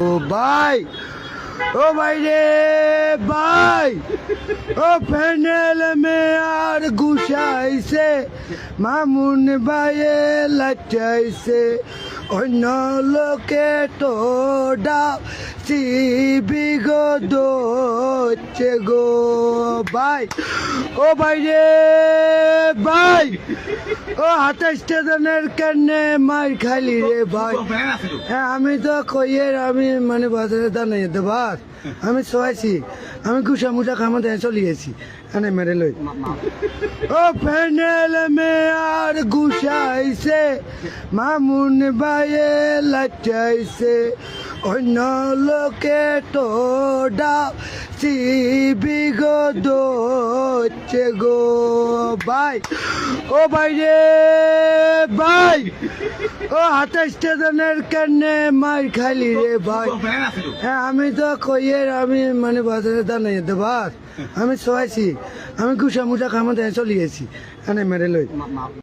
ও ভাই ও ভাই রে ভাই, ও প্যানেল মে আর গুছাইছে, মামুন ভাইয়ে লাচাইছে অন্য লোকে তো ডাও সিবি গো দোচ্ছে গো ভাই। ও ভাই রে, ভাই। ও হাতে স্টেশনের কেনে মার খালি রে ভাই। হ্যাঁ আমি তো কইয়ের, আমি মানে বাজারে দাঁড়াই যেতে বাস। আমি শোয়াইছি আমি গুসা মুসা খামা দিয়ে চলে গেছি। এনে মেরে লই। ও প্যানেল মে আর গুসাইছে মামুন ভাইয়ে লাচাইছে অন্য লোকে তো ডাও সিবি গো দোচ্ছে গো ভাই। ও ভাই রে ভাই, ও হাতে স্টেশনের কেনে মার খালি রে ভাই। হ্যাঁ আমি তো কইয়ের, আমি মানে বাজারে দাঁড়াই যেতে বাস আমি শোয়াইছি আমি গুসা মুসা খামা দিয়ে চলে এনে মেরে লই।